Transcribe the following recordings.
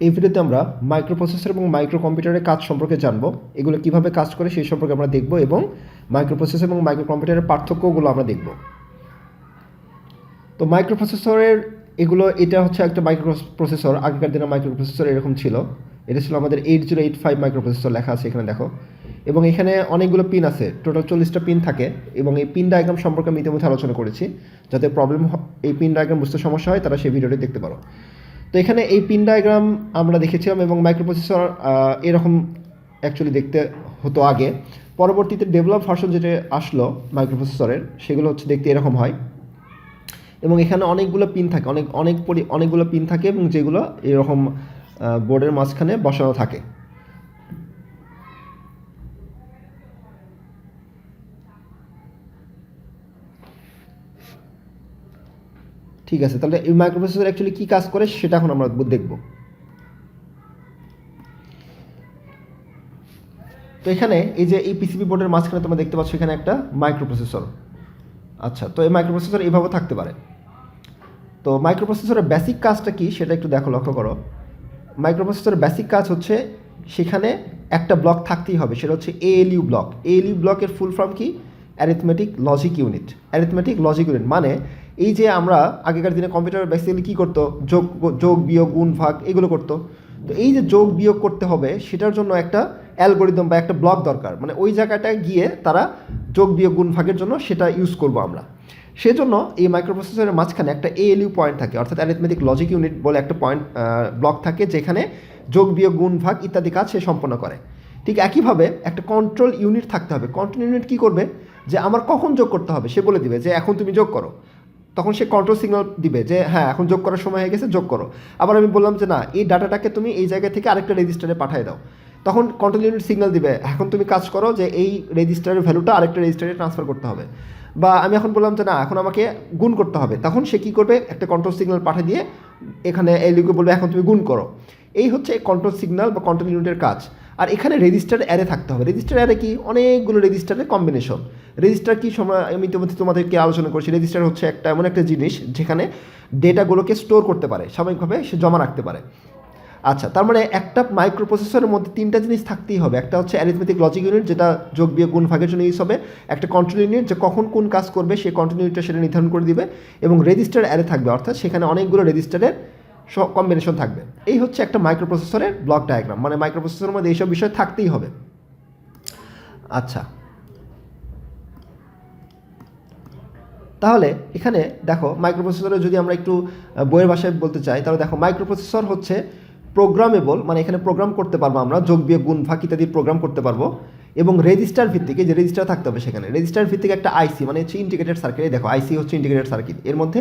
এই ভিডিওতে আমরা মাইক্রোপ্রসেসর এবং মাইক্রো কম্পিউটারের কাজ সম্পর্কে জানব, এগুলো কীভাবে কাজ করে সেই সম্পর্কে আমরা দেখব এবং মাইক্রোপ্রসেসর এবং মাইক্রো কম্পিউটারের পার্থক্যগুলো আমরা দেখব। তো মাইক্রোপ্রসেসরের এগুলো, এটা হচ্ছে একটা মাইক্রো প্রসেসর আগেকার দিনে মাইক্রোপ্রসেসর এরকম ছিল। এটা ছিল আমাদের eight zero eight five microprocessor লেখা আছে এখানে, দেখো। এবং এখানে অনেকগুলো পিন আছে টোটাল চল্লিশটা পিন থাকে এবং এই পিন ডায়াগ্রাম সম্পর্কে আমি ইতিমধ্যে আলোচনা করেছি। যাতে প্রবলেম এই পিন ডায়াগ্রাম বুঝতে সমস্যা হয়, তারা সেই ভিডিওটি দেখতে পারো। তো এখানে এই পিন ডায়াগ্রাম আমরা দেখেছিলাম এবং মাইক্রোপ্রসেসর এরকম অ্যাকচুয়ালি দেখতে হতো আগে। পরবর্তীতে ডেভেলপ ভার্সন যেটা আসলো মাইক্রোপ্রসেসরের, সেগুলো হচ্ছে দেখতে এরকম হয়। এবং এখানে অনেকগুলো পিন থাকে, অনেক অনেক পরি, অনেকগুলো পিন থাকে এবং যেগুলো এরকম বোর্ডের মাঝখানে বসানো থাকে। ঠিক আছে, তাহলে এই মাইক্রোপ্রসেসর অ্যাকচুয়ালি কী কাজ করে সেটা এখন আমরা দেখব। তো এখানে এই যে এই পিসিবি বোর্ডের মাঝখানে তোমরা দেখতে পাচ্ছ এখানে একটা মাইক্রোপ্রসেসর আচ্ছা তো এই মাইক্রোপ্রসেসর এইভাবে থাকতে পারে। তো মাইক্রোপ্রসেসরের বেসিক কাজটা কি সেটা একটু দেখো, লক্ষ্য করো। মাইক্রোপ্রসেসরের বেসিক কাজ হচ্ছে সেখানে একটা ব্লক থাকতেই হবে, সেটা হচ্ছে এএলইউ ব্লক এএলইউ ব্লকের ফুল ফর্ম কি? Arithmetic logic unit arithmetic logic unit মানে এই যে আমরা আগেকার দিনে কম্পিউটার বেসিক্যালি কী করতো? যোগ যোগ, বিয়োগ, গুণ, ভাগ, এগুলো করতো। তো এই যে যোগ, বিয়োগ করতে হবে, সেটার জন্য একটা অ্যালগোরিদম বা একটা ব্লক দরকার। মানে ওই জায়গাটায় গিয়ে তারা যোগ, বিয়োগ, গুণ, ভাগের জন্য সেটা ইউজ করব আমরা। সেজন্য এই মাইক্রোপ্রসেসরের মাঝখানে একটা এএলইউ পয়েন্ট থাকে, অর্থাৎ অ্যারিথমেটিক লজিক ইউনিট বলে একটা পয়েন্ট ব্লক থাকে, যেখানে যোগ, বিয়োগ, গুণ, ভাগ ইত্যাদি কাজ সে সম্পন্ন করে। ঠিক একইভাবে একটা কন্ট্রোল ইউনিট থাকতে হবে। কন্ট্রোল ইউনিট কী করবে? যে আমার কখন যোগ করতে হবে, সে বলে দিবে যে এখন তুমি যোগ করো। তখন সে কন্ট্রোল সিগন্যাল দিবে যে হ্যাঁ এখন যোগ করার সময় হয়ে গেছে, যোগ করো। আবার আমি বললাম যে, না, এই ডাটাটাকে তুমি এই জায়গা থেকে আরেকটা রেজিস্টারে পাঠিয়ে দাও। তখন কন্ট্রোল ইউনিট সিগন্যাল দিবে, এখন তুমি কাজ করো যে, এই রেজিস্টারের ভ্যালুটা আরেকটা রেজিস্টারে ট্রান্সফার করতে হবে। বা আমি এখন বললাম যে, না, এখন আমাকে গুণ করতে হবে। তখন সে কী করবে? একটা কন্ট্রোল সিগন্যাল পাঠিয়ে দিয়ে এখানে এই বলবে, এখন তুমি গুণ করো। এই হচ্ছে কন্ট্রোল সিগন্যাল বা কন্ট্রোল ইউনিটের কাজ। আর এখানে রেজিস্টার অ্যারে থাকতে হবে। রেজিস্টার অ্যারে কি? অনেকগুলো রেজিস্টারের কম্বিনেশন রেজিস্টার কি সময়? আমি ইতিমধ্যে তোমাদেরকে আলোচনা করছি। রেজিস্টার হচ্ছে একটা এমন একটা জিনিস যেখানে ডেটাগুলোকে স্টোর করতে পারে। স্বাভাবিকভাবে সে জমা রাখতে পারে। আচ্ছা তার মানে একটা মাইক্রো প্রসেসরের মধ্যে তিনটা জিনিস থাকতেই হবে। একটা হচ্ছে অ্যারিথমেটিক লজিক ইউনিট যেটা যোগ বিয়োগ গুণ ভাগের জন্য ইউজ হবে। একটা কন্ট্রোল ইউনিট যে কখন কোন কাজ করবে কন্ট্রোল ইউনিটটা সেটা নির্ধারণ করে দিবে। এবং রেজিস্টার অ্যারে থাকবে। অর্থাৎ সেখানে অনেকগুলো রেজিস্টারের কম্বিনেশন থাকবে। এই হচ্ছে একটা মাইক্রো প্রসেসরের ব্লক ডায়াগ্রাম মানে মাইক্রো প্রসেসরের মধ্যে এইসব বিষয় থাকতেই হবে। আচ্ছা। তাহলে এখানে দেখো মাইক্রোপ্রসেসরে যদি আমরা একটু বইয়ের ভাষায় বলতে চাই, তাহলে দেখো মাইক্রোপ্রসেসর হচ্ছে প্রোগ্রামেবল মানে এখানে প্রোগ্রাম করতে পারব আমরা, যোগ বিয়োগ গুণ ভাগ ইত্যাদি প্রোগ্রাম করতে পারব। এবং রেজিস্টার ভিত্তিকে যে রেজিস্টার থাকতে হবে সেখানে রেজিস্টার ভিত্তিক একটা আইসি মানে হচ্ছে ইন্টিগ্রেটেড সার্কিট দেখো আইসি হচ্ছে ইন্টিগ্রেটেড সার্কিট এর মধ্যে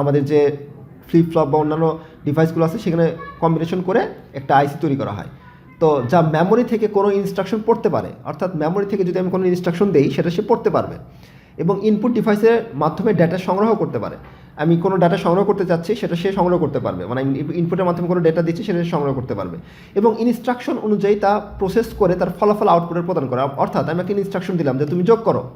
আমাদের যে ফ্লিপ ফ্লপ বা অন্যান্য ডিভাইসগুলো আছে, সেখানে কম্বিনেশন করে একটা আইসি তৈরি করা হয়। তো যা মেমোরি থেকে কোনো ইনস্ট্রাকশন পড়তে পারে, অর্থাৎ মেমোরি থেকে যদি আমি কোনো ইনস্ট্রাকশন দেই, সেটা সে পড়তে পারবে। এবং ইনপুট ডিভাইসের মাধ্যমে ডেটা সংগ্রহ করতে পারে। আমি কোনো ডাটা সংগ্রহ করতে চাচ্ছি, সেটা সে সংগ্রহ করতে পারবে। মানে ইনপুটের মাধ্যমে কোনো ডেটা দিচ্ছি, সেটা সংগ্রহ করতে পারবে। এবং ইনস্ট্রাকশন অনুযায়ী তা প্রসেস করে, তার ফলাফল আউটপুটের প্রদান করে। অর্থাৎ আমি একটা ইনস্ট্রাকশন দিলাম যে তুমি যোগ করো।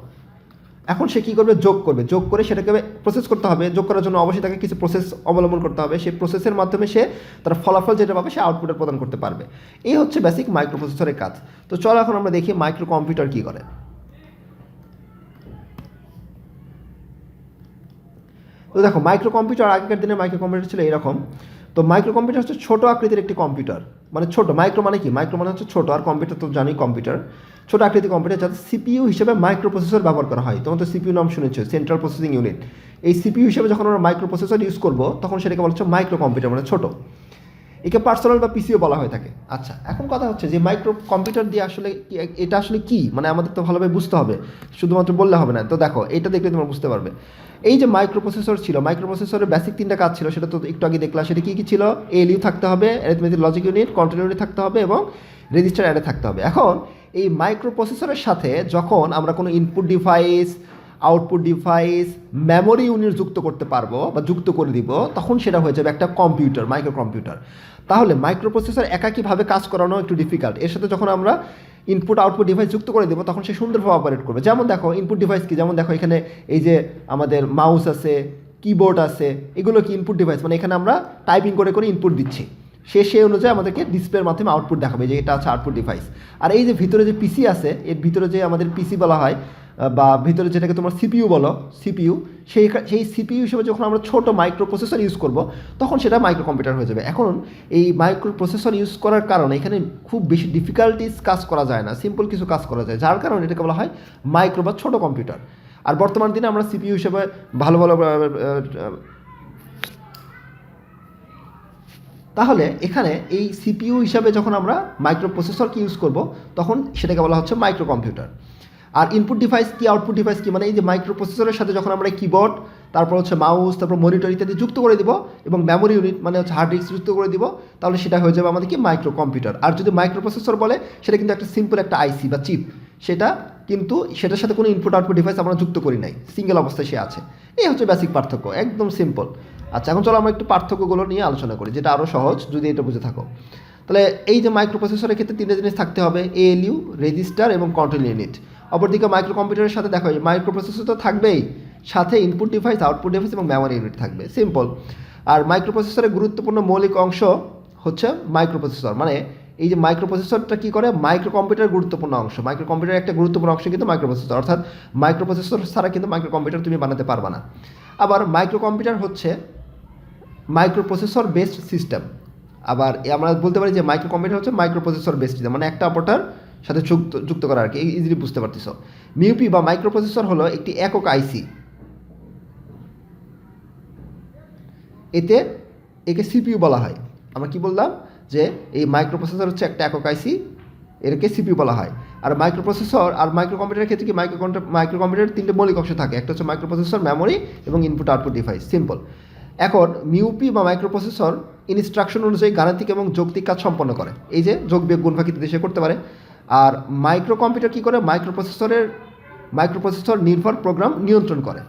এখন সে কী করবে? যোগ করবে। যোগ করে সেটাকে প্রসেস করতে হবে। যোগ করার জন্য অবশ্যই তাকে কিছু প্রসেস অবলম্বন করতে হবে। সেই প্রসেসের মাধ্যমে সে তার ফলাফল যেটা পাবে, সে আউটপুটের প্রদান করতে পারবে। এই হচ্ছে বেসিক মাইক্রো প্রসেসরের কাজ। তো চলো এখন আমরা দেখি মাইক্রো কম্পিউটার কী করে। তো দেখো মাইক্রো কম্পিউটার আগেকার দিনে মাইক্রো কম্পিউটার ছিল এরকম। তো মাইক্রো কম্পিউটার হচ্ছে ছোটো আকৃতির একটি কম্পিউটার মানে ছোট মাইক্রো মানে কি? মাইক্রো মানে হচ্ছে ছোটো, আর কম্পিউটার তো জানি কম্পিউটার ছোটো আকৃতির কম্পিউটার যাতে সিপিইউ হিসেবে মাইক্রো প্রসেসর ব্যবহার করা হয়। তোমার তো সিপিউ নাম শুনেছ সেন্ট্রাল প্রসেসিং ইউনিট এই সিপিইউ হিসেবে যখন আমরা মাইক্রো প্রসেসর ইউজ করব, তখন সেটাকে বলা হচ্ছে মাইক্রো কম্পিউটার মানে ছোটো। একে পার্সোনাল বা পিসিও বলা হয়ে থাকে। আচ্ছা এখন কথা হচ্ছে যে মাইক্রো কম্পিউটার দিয়ে আসলে এটা আসলে কি? মানে আমাদের তো ভালোভাবে বুঝতে হবে, শুধুমাত্র বললে হবে না। তো দেখো, এটা দেখলে তোমরা বুঝতে পারবে। এই যে মাইক্রো প্রসেসর ছিল মাইক্রো প্রসেসরের বেসিক তিনটা কাজ ছিল, সেটা তো একটু আগে দেখলাম, সেটা কী কী ছিল? এলইউ থাকতে হবে arithmetic logic unit control unit থাকতে হবে এবং রেজিস্টার অ্যাডে থাকতে হবে। এখন এই মাইক্রো প্রসেসরের সাথে যখন আমরা কোনো input device output device memory unit যুক্ত করতে পারব বা যুক্ত করে দিব, তখন সেটা হয়ে যাবে একটা কম্পিউটার মাইক্রো কম্পিউটার তাহলে মাইক্রো প্রসেসর একাকীভাবে কাজ করানো একটু ডিফিকাল্ট এর সাথে যখন আমরা ইনপুট আউটপুট ডিভাইস যুক্ত করে দেবো, তখন সে সুন্দরভাবে অপারেট করবে। যেমন দেখো ইনপুট ডিভাইস কি? যেমন দেখো, এখানে এই যে আমাদের মাউস আছে কিবোর্ড আছে, এগুলো কি ইনপুট ডিভাইস মানে এখানে আমরা টাইপিং করে করে ইনপুট দিচ্ছি। সে সেই অনুযায়ী আমাদেরকে ডিসপ্লের মাধ্যমে আউটপুট দেখাবে যে এটা আছে আউটপুট ডিভাইস আর এই যে ভিতরে যে পিসি আছে, এর ভিতরে যে আমাদের পিসি বলা হয় বা ভিতরে যেটাকে তোমার সিপিইউ বলো, সিপিইউ, সেই সেই সিপিইউ হিসেবে যখন আমরা ছোট মাইক্রো প্রসেসর ইউজ করব, তখন সেটা মাইক্রো কম্পিউটার হয়ে যাবে। এখন এই মাইক্রো প্রসেসর ইউজ করার কারণে এখানে খুব বেশি ডিফিকাল্টিস কাজ করা যায় না সিম্পল কিছু কাজ করা যায়। যার কারণে এটাকে বলা হয় মাইক্রো বা ছোট কম্পিউটার আর বর্তমান দিনে আমরা সিপিইউ হিসেবে ভালো ভালো তাহলে এখানে এই সিপিইউ হিসাবে যখন আমরা মাইক্রো প্রসেসরকে ইউজ করব, তখন সেটাকে বলা হচ্ছে মাইক্রো কম্পিউটার আর ইনপুট ডিভাইস কি আউটপুট ডিভাইস কি? মানে এই যে মাইক্রো প্রসেসরের সাথে যখন আমরা কিবোর্ড তারপর হচ্ছে মাউস তারপর মনিটর ইত্যাদি যুক্ত করে দিব এবং মেমোরি ইউনিট মানে হচ্ছে হার্ড ডিস্ক যুক্ত করে দিব, তাহলে সেটা হয়ে যাবে আমাদের কি? মাইক্রো কম্পিউটার আর যদি মাইক্রো প্রসেসর বলে, সেটা কিন্তু একটা সিম্পল একটা আইসি বা চিপ সেটা কিন্তু, সেটার সাথে কোনো ইনপুট আউটপুট ডিভাইস আমরা যুক্ত করি নাই। সিঙ্গেল অবস্থায় সে আছে। এই হচ্ছে বেসিক পার্থক্য, একদম সিম্পল আচ্ছা এখন চলো আমরা একটু পার্থক্যগুলো নিয়ে আলোচনা করি, যেটা আরও সহজ, যদি এটা বুঝে থাকো। তাহলে এই যে মাইক্রো প্রসেসরের ক্ষেত্রে তিনটে জিনিস থাকতে হবে এএলইউ রেজিস্টার এবং কন্ট্রোল ইউনিট অপরদিকে মাইক্রো কম্পিউটারের সাথে দেখো মাইক্রো প্রসেসর তো থাকবেই, সাথে ইনপুট ডিভাইস আউটপুট ডিভাইস এবং মেমোরি ইউনিট থাকবে সিম্পল আর মাইক্রো প্রসেসরের গুরুত্বপূর্ণ মৌলিক অংশ হচ্ছে মাইক্রো প্রসেসর মানে এই যে মাইক্রো প্রসেসরটা কী করে? মাইক্রো কম্পিউটার গুরুত্বপূর্ণ অংশ মাইক্রো কম্পিউটার একটা গুরুত্বপূর্ণ অংশ কিন্তু মাইক্রো প্রসেসর অর্থাৎ মাইক্রো প্রসেসর ছাড়া কিন্তু মাইক্রো কম্পিউটার তুমি বানাতে পারবে না। আবার মাইক্রো কম্পিউটার হচ্ছে মাইক্রো প্রসেসর বেসড সিস্টেম আবার আমরা বলতে পারি যে মাইক্রো কম্পিউটার হচ্ছে মাইক্রো প্রসেসর বেসড মানে একটা অপরটার সাথে যুক্ত যুক্ত করা আর কি ইজিলি বুঝতে পারতেছ। মিউপি বা মাইক্রো প্রসেসর হলো একটি একক আইসি এতে একে সিপিইউ বলা হয়। আমরা কি বললাম? যে এই মাইক্রো প্রসেসর হচ্ছে একটা একক আইসি এরকে সিপিইউ বলা হয়। আর মাইক্রো প্রসেসর আর মাইক্রো কম্পিউটারের ক্ষেত্রে কি মাইক্রো মাইক্রো কম্পিউটারের তিনটে মৌলিক অংশ থাকে? একটা হচ্ছে মাইক্রো প্রসেসর মেমোরি এবং ইনপুট আউটপুট ডিভাইস সিম্পল এখন মিউপি বা মাইক্রো প্রসেসর ইনস্ট্রাকশন অনুযায়ী গাণিতিক এবং যৌক্তিক কাজ সম্পন্ন করে। এই যে যোগ বিয়োগ গুণ ফাঁকি দেশে করতে পারে। আর মাইক্রো কম্পিউটার কী করে? মাইক্রো প্রসেসরের মাইক্রো প্রসেসর নির্ভর প্রোগ্রাম নিয়ন্ত্রণ করে।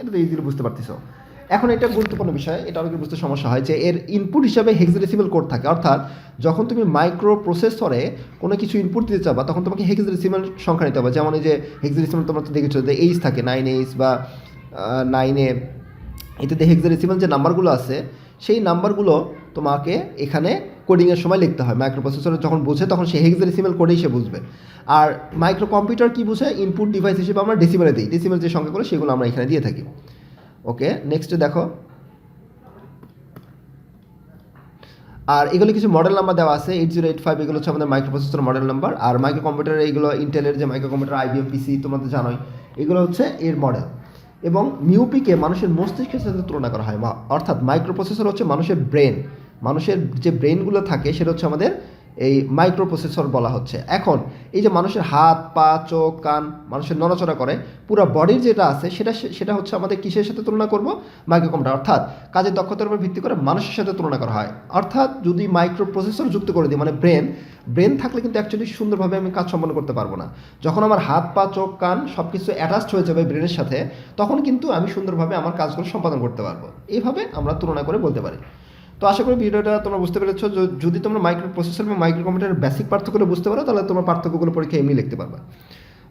এটা তো ইজিলি বুঝতে পারতেছো। এখন এটা গুরুত্বপূর্ণ বিষয়, এটা অনেকের বুঝতে সমস্যা হয় যে এর ইনপুট হিসাবে হেক্সাডেসিমাল কোড থাকে। অর্থাৎ যখন তুমি মাইক্রো প্রসেসরে কোনো কিছু ইনপুট দিতে চাবা তখন তোমাকে হেক্সাডেসিমাল সংখ্যা নিতে হবে। যেমন এই যে হেক্সাডেসিমাল তোমরা তো দেখেছ যে এইচ থাকে নাইন এইচ বা নাইনে এতে হেক্সাডেসিমাল যে নাম্বারগুলো আছে, সেই নাম্বারগুলো তোমাকে এখানে কোডিংয়ের সময় লিখতে হয় মাইক্রো প্রসেসর যখন বোঝে তখন সে হেক্সাডেসিমাল কোডেই সে বুঝবে। আর মাইক্রো কম্পিউটার কী বুঝে? ইনপুট ডিভাইস হিসেবে আমরা ডেসিমেলে দিই। ডেসিমেল যে সংখ্যাগুলো, সেগুলো আমরা এখানে দিয়ে থাকি। ওকে নেক্সটে দেখো। আর এগুলো কিছু মডেল নাম্বার দেওয়া আছে এইট জিরো এইট ফাইভ এগুলো হচ্ছে আমাদের মাইক্রো প্রসেসর মডেল নাম্বার আর মাইক্রো কম্পিউটার এইগুলো ইন্টেলের যে মাইক্রো কম্পিউটার আইবিএম পিসি তোমরা তো জানোই, এগুলো হচ্ছে এর মডেল এবং মিউপিকে মানুষের মস্তিষ্কের সাথে তুলনা করা হয় অর্থাৎ মাইক্রো প্রসেসর হচ্ছে মানুষের ব্রেন মানুষের যে ব্রেনগুলো থাকে, সেটা হচ্ছে আমাদের এই মাইক্রো প্রসেসর বলা হচ্ছে। এখন এই যে মানুষের হাত, পা, চোখ, কান, মানুষের নড়াচড়া করে, পুরো বডির যেটা আছে, সেটা সেটা হচ্ছে আমাদের কিসের সাথে তুলনা করব? মাইক্রো কম্পিউটার অর্থাৎ কাজের দক্ষতার উপর ভিত্তি করে মানুষের সাথে তুলনা করা হয়। অর্থাৎ যদি মাইক্রো প্রসেসর যুক্ত করে দিই মানে ব্রেন ব্রেন থাকলে কিন্তু অ্যাকচুয়ালি সুন্দরভাবে আমি কাজ সম্পন্ন করতে পারব না। যখন আমার হাত, পা, চোখ, কান সব কিছু অ্যাটাচড হয়ে যাবে ব্রেনের সাথে, তখন কিন্তু আমি সুন্দরভাবে আমার কাজগুলো সম্পাদন করতে পারব। এইভাবে আমরা তুলনা করে বলতে পারি। তো আশা করি ভিডিওটা তোমরা বুঝতে পেরেছ। যদি তোমরা মাইক্রো প্রসেসর এবং মাইক্রো কম্পিউটারের বেসিক পার্থক্যগুলো বুঝতে পারো, তাহলে তোমার পার্থক্যগুলো পরীক্ষা এমনি লিখতে পারবে।